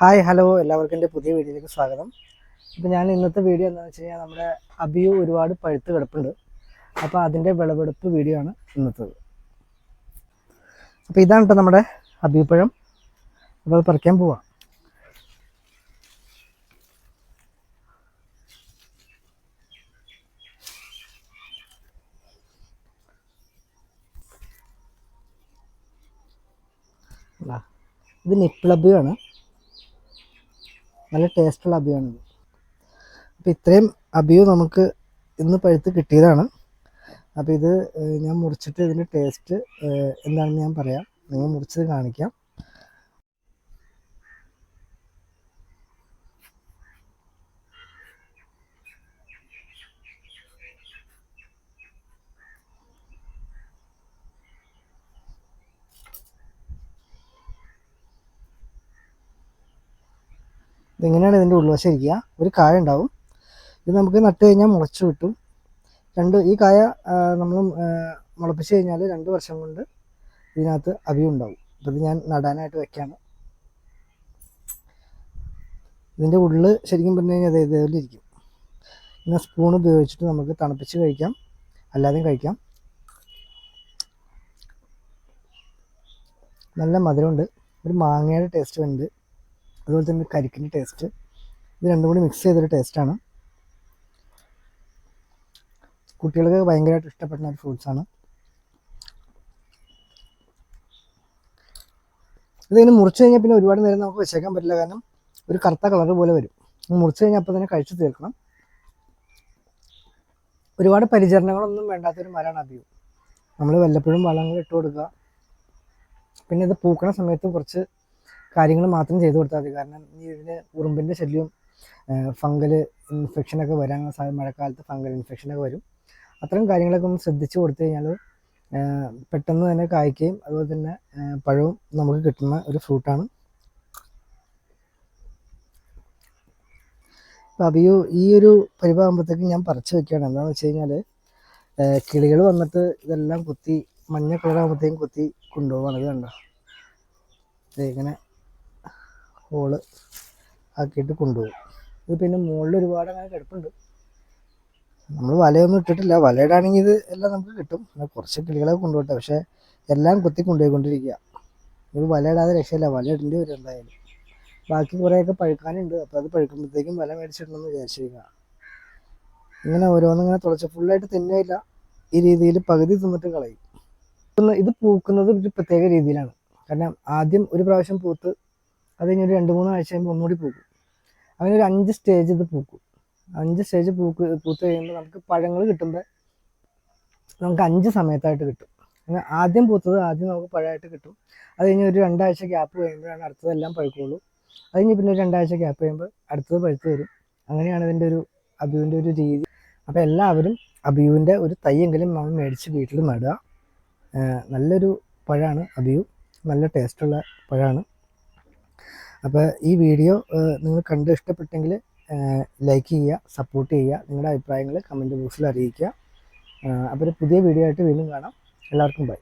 Hi hello എല്ലാവർക്കും എന്റെ പുതിയ വീഡിയോയിലേക്ക് സ്വാഗതം. ഇപ്പോൾ ഞാൻ ഇന്നത്തെ വീഡിയോ എന്താണെന്ന് വെച്ച് കഴിഞ്ഞാൽ നമ്മുടെ അബിയു ഒരുപാട് പഴുത്ത് കിടപ്പുണ്ട്. അപ്പോൾ അതിന്റെ വിളവെടുപ്പ് വീഡിയോ ആണ് ഇന്നത്തേത്. അപ്പോൾ ഇതാണ് കേട്ടോ നമ്മുടെ അബിയു അപ്പോൾ അത് പറിക്കാൻ പോവാം. ഇതാ. അബിയാണ് നല്ല ടേസ്റ്റുള്ള അബിയാണിത്. അപ്പോൾ ഇത്രയും അബിയു നമുക്ക് ഇന്ന് പഴുത്ത് കിട്ടിയതാണ്. അപ്പോൾ ഇത് ഞാൻ മുറിച്ചിട്ട് ഇതിന്റെ ടേസ്റ്റ് എന്താണെന്ന് ഞാൻ പറയാം. നിങ്ങൾ മുറിച്ചത് കാണിക്കാം. ഇതിങ്ങനെയാണ് ഇതിന്റെ ഉൾവശം ഇരിക്കുക ഒരു കായ ഉണ്ടാവും. ഇത് നമുക്ക് നട്ട് കഴിഞ്ഞാൽ മുളച്ചു കിട്ടും. രണ്ട് ഈ കായ നമ്മൾ മുളപ്പിച്ച് കഴിഞ്ഞാൽ രണ്ട് വർഷം കൊണ്ട് ഇതിനകത്ത് അഭി ഉണ്ടാവും. അപ്പോൾ ഇത് ഞാൻ നടാനായിട്ട് വെക്കാണ്. ഇതിന്റെ ഉള്ളിൽ ശരിക്കും പറഞ്ഞു കഴിഞ്ഞാൽ അതേ ഇതേപോലെ ഇരിക്കും. പിന്നെ സ്പൂൺ ഉപയോഗിച്ചിട്ട് നമുക്ക് തണുപ്പിച്ച് കഴിക്കാം. അല്ലാതെയും കഴിക്കാം. നല്ല മധുരമുണ്ട്. ഒരു മാങ്ങയുടെ ടേസ്റ്റ് ഉണ്ട്. അതുപോലെ തന്നെ കരിക്കിന്റെ ടേസ്റ്റ് ഇത് രണ്ടും കൂടി മിക്സ് ചെയ്തൊരു ടേസ്റ്റാണ് കുട്ടികൾക്ക് ഭയങ്കരമായിട്ട് ഇഷ്ടപ്പെടുന്ന ഒരു ഫ്രൂട്ട്സാണ് ഇതിങ്ങനെ മുറിച്ച് കഴിഞ്ഞാൽ പിന്നെ ഒരുപാട് നേരം നമുക്ക് വെച്ചേക്കാൻ പറ്റില്ല. കാരണം ഒരു കറുത്ത കളർ പോലെ വരും. മുറിച്ച് കഴിഞ്ഞാൽ അപ്പോൾ തന്നെ കഴിച്ചു തീർക്കണം. ഒരുപാട് പരിചരണങ്ങളൊന്നും വേണ്ടാത്തൊരു മരമാണ് അധികം. നമ്മൾ വല്ലപ്പോഴും വളങ്ങൾ ഇട്ട് കൊടുക്കുക. പിന്നെ ഇത് പൂക്കണ സമയത്ത് കുറച്ച് കാര്യങ്ങൾ മാത്രം ചെയ്തു കൊടുത്താൽ മതി. കാരണം ഇതിന് ഉറുമ്പിന്റെ ശല്യവും ഫംഗൽ ഇൻഫെക്ഷനൊക്കെ വരാൻ സാധ്യത മഴക്കാലത്ത് ഫംഗൽ ഇൻഫെക്ഷനൊക്കെ വരും. അത്തരം കാര്യങ്ങളൊക്കെ ഒന്ന് ശ്രദ്ധിച്ചു കൊടുത്തു കഴിഞ്ഞാൽ പെട്ടെന്ന് തന്നെ കായ്ക്കുകയും അതുപോലെ തന്നെ പഴവും നമുക്ക് കിട്ടുന്ന ഒരു ഫ്രൂട്ടാണ് അപ്പോൾ അബിയു ഈ ഒരു പരിവാകുമ്പോഴത്തേക്കും ഞാൻ പറിച്ചു വെക്കുകയാണ്. എന്താണെന്ന് വെച്ച് കഴിഞ്ഞാൽ കിളികൾ വന്നിട്ട് ഇതെല്ലാം കുത്തി മഞ്ഞ കളറാകുമ്പോഴത്തേക്കും കുത്തി കൊണ്ടുപോകുകയാണ് ഇത് കണ്ടോ? ഇങ്ങനെ ഹോൾ ആക്കിയിട്ട് കൊണ്ടുപോകും. ഇത് പിന്നെ മുകളിൽ ഒരുപാട് അങ്ങനെ കിടപ്പുണ്ട്. നമ്മൾ വലയൊന്നും ഇട്ടിട്ടില്ല. വലയിടാണെങ്കിൽ ഇത് എല്ലാം നമുക്ക് കിട്ടും. പിന്നെ കുറച്ച് കിളികളെ കൊണ്ടുപോട്ടെ പക്ഷേ എല്ലാം കുത്തി കൊണ്ടുപോയിക്കൊണ്ടിരിക്കുക. ഇത് വലയിടാതെ രക്ഷയില്ല. വല ഇടേണ്ടി വരും എന്തായാലും. ബാക്കി കുറേയൊക്കെ പഴുക്കാനുണ്ട്. അപ്പോൾ അത് പഴുക്കുമ്പോഴത്തേക്കും വല മേടിച്ചിടണമെന്ന് വിചാരിച്ചിരിക്കുക. ഇങ്ങനെ ഓരോന്നിങ്ങനെ തുളച്ച് ഫുള്ളായിട്ട് തിന്നയില്ല ഈ രീതിയിൽ പകുതി തിന്നിട്ട് കളയും. ഇത് പൂക്കുന്നത് ഒരു പ്രത്യേക രീതിയിലാണ്. കാരണം ആദ്യം ഒരു പ്രാവശ്യം പൂത്ത് അത് കഴിഞ്ഞ് ഒരു രണ്ട് മൂന്ന് ആഴ്ച കഴിയുമ്പോൾ ഒന്നുകൂടി പൂക്കും. അങ്ങനെ ഒരു അഞ്ച് സ്റ്റേജ് ഇത് പൂക്കും. അഞ്ച് സ്റ്റേജ് പൂക്ക് പൂത്ത് കഴിയുമ്പോൾ നമുക്ക് പഴങ്ങൾ കിട്ടുമ്പോൾ നമുക്ക് അഞ്ച് സമയത്തായിട്ട് കിട്ടും. അങ്ങനെ ആദ്യം പൂത്തത് ആദ്യം നമുക്ക് പഴമായിട്ട് കിട്ടും. അത് കഴിഞ്ഞ് ഒരു രണ്ടാഴ്ച ഗ്യാപ്പ് കഴിയുമ്പോഴാണ് അടുത്തതെല്ലാം പഴുക്കുള്ളൂ. അത് കഴിഞ്ഞ് പിന്നെ രണ്ടാഴ്ച ഗ്യാപ്പ് കഴിയുമ്പോൾ അടുത്തത് പഴുത്ത് വരും. അങ്ങനെയാണ് ഇതിന്റെ ഒരു അബിയുവിന്റെ ഒരു രീതി. അപ്പോൾ എല്ലാവരും അബിയുവിന്റെ ഒരു തൈയെങ്കിലും നമ്മൾ മേടിച്ച് വീട്ടിൽ നടുക. നല്ലൊരു പഴമാണ് അബിയു നല്ല ടേസ്റ്റുള്ള പഴമാണ്. അപ്പോൾ ഈ വീഡിയോ നിങ്ങൾ കണ്ട് ഇഷ്ടപ്പെട്ടെങ്കിൽ ലൈക്ക് ചെയ്യുക സപ്പോർട്ട് ചെയ്യുക നിങ്ങളുടെ അഭിപ്രായങ്ങൾ കമന്റ് ബോക്സിൽ അറിയിക്കുക. അപ്പോൾ ഒരു പുതിയ വീഡിയോ ആയിട്ട് വീണ്ടും കാണാം. എല്ലാവർക്കും ബൈ